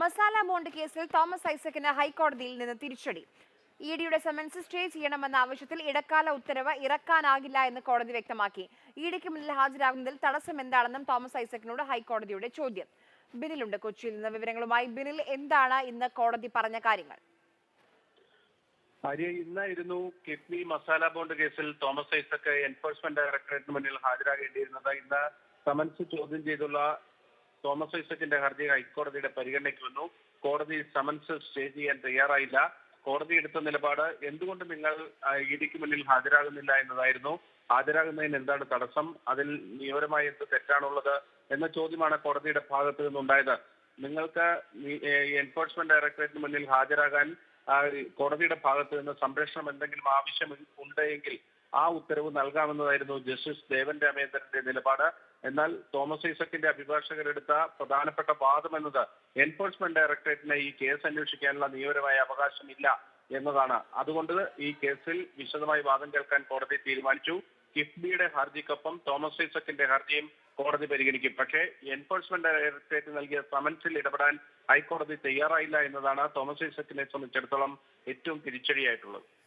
Masala bond കേസിൽ തോമസ് ഐസക്കിന് ഹൈക്കോടതിയിൽ നിന്ന് തിരിച്ചടി. ഇ ഡിയുടെ സമൻസ് സ്റ്റേ ചെയ്യണമെന്ന ആവശ്യത്തിൽ ഇടക്കാല ഉത്തരവ് ഇറക്കാനാകില്ല എന്ന് കോടതി വ്യക്തമാക്കി. ഇ ഡിക്ക് മുന്നിൽ ഹാജരാകുന്നതിൽ തടസ്സം എന്താണെന്നും തോമസ് ഐസക്കിനോട് ഹൈക്കോടതിയുടെ ചോദ്യം. ബിനിലുണ്ട് കൊച്ചിയിൽ നിന്ന് വിവരങ്ങളുമായി. ബിനിൽ എന്താണ് ഇന്ന് കോടതി പറഞ്ഞ കാര്യങ്ങൾ? ആര്യ ഇന്നായിരുന്നു കിഡ്നി മസാല ബോണ്ട് കേസിൽ തോമസ് ഐസക്ക് എൻഫോഴ്സ്മെന്റ് ഡയറക്ടറേറ്റിന് മുന്നിൽ ഹാജരാകേണ്ടിയിരുന്നത്. ഇന്ന് സമൻസ് ചോദ്യം ചെയ്തുള്ള തോമസ് ഐസക്കിന്റെ ഹർജി ഹൈക്കോടതിയുടെ പരിഗണനയ്ക്ക് വന്നു. കോടതി സമൻസ് സ്റ്റേ ചെയ്യാൻ തയ്യാറായില്ല. കോടതി എടുത്ത നിലപാട് എന്തുകൊണ്ട് നിങ്ങൾ ഇടിക്ക് മുന്നിൽ ഹാജരാകുന്നില്ല എന്നതായിരുന്നു. ഹാജരാകുന്നതിന് എന്താണ് തടസ്സം? അതിൽ നിയമപരമായി എന്ത് തെറ്റാണുള്ളത് എന്ന ചോദ്യമാണ് കോടതിയുടെ ഭാഗത്ത് നിന്നുണ്ടായത്. നിങ്ങൾക്ക് എൻഫോഴ്സ്മെന്റ് ഡയറക്ടറേറ്റിന് മുന്നിൽ ഹാജരാകാൻ കോടതിയുടെ ഭാഗത്ത് നിന്ന് സംരക്ഷണം എന്തെങ്കിലും ആവശ്യം ഉണ്ടെങ്കിൽ ആ ഉത്തരവ് നൽകാമെന്നതായിരുന്നു ജസ്റ്റിസ് ദേവൻ രാമേന്ദ്രന്റെ നിലപാട്. എന്നാൽ തോമസ് ഐസക്കിന്റെ അഭിഭാഷകരെടുത്ത പ്രധാനപ്പെട്ട വാദം എന്നത് എൻഫോഴ്സ്മെന്റ് ഡയറക്ടറേറ്റിന് ഈ കേസ് അന്വേഷിക്കാനുള്ള നിയമപരമായ അവകാശമില്ല എന്നതാണ്. അതുകൊണ്ട് ഈ കേസിൽ വിശദമായി വാദം കേൾക്കാൻ കോടതി തീരുമാനിച്ചു. കിഫ്ബിയുടെ ഹർജിക്കൊപ്പം തോമസ് ഐസക്കിന്റെ ഹർജിയും കോടതി പരിഗണിക്കും. പക്ഷേ എൻഫോഴ്സ്മെന്റ് ഡയറക്ടറേറ്റ് നൽകിയ സമൻസിൽ ഇടപെടാൻ ഹൈക്കോടതി തയ്യാറായില്ല എന്നതാണ് തോമസ് ഐസക്കിനെ സംബന്ധിച്ചിടത്തോളം ഏറ്റവും തിരിച്ചടിയായിട്ടുള്ളത്.